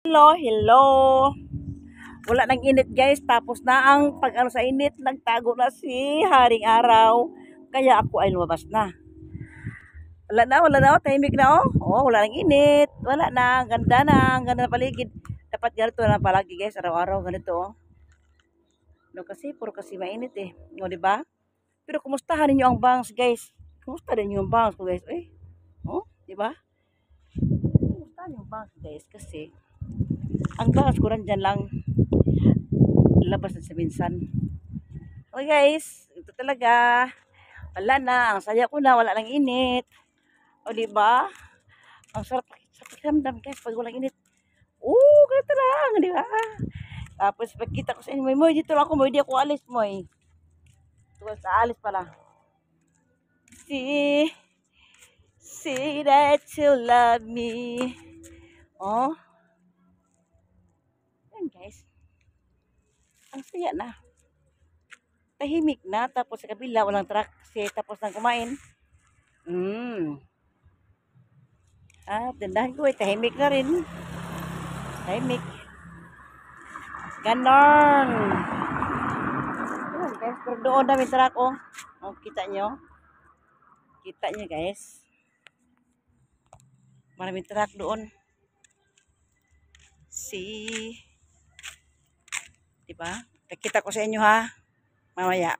Hello, hello. Wala nang init guys, tapos na ang pag ano sa init, nagtago na si Haring Araw. Kaya ako ay lumabas na. Wala na, wala na, oh, tahimik na oh. Oh, wala nang init. Wala na, ang ganda na, ang ganda na paligid. Dapat ganito na palagi guys, araw-araw ganito oh. No, kasi puro kasi mainit eh. O, di ba? Pero kumustahan ninyo ang bangs guys? Kumusta din yung bangs guys? Eh, oh, di ba? Kumusta yung bangs guys? Kasi ang bangs ko dyan lang labas na sa minsan. Okay guys, ito talaga. Wala na, ang saya ko na, wala lang init. O di ba? Ang sarap sa pakiramdam guys pag walang init. Oo, ganito lang, di ba? Tapos pagkita ko sa inyo, Moy, dito lang ako, Moy, di ako alis, Moy. Tuwa sa alis pala. See, see that you love me. Oh. Guys. Ang saya na. Tahimik na. Tapos sa kabila, walang truck. Kasi tapos nang kumain. Mm. Ah, tindahan ko eh. Tahimik na rin. Tahimik. Ganon. Guys. Pero doon namin truck oh. Oh, kita nyo. Kita nyo guys. Maraming truck doon. See. Diba? Kita ko sa inyo ha. Mamaya.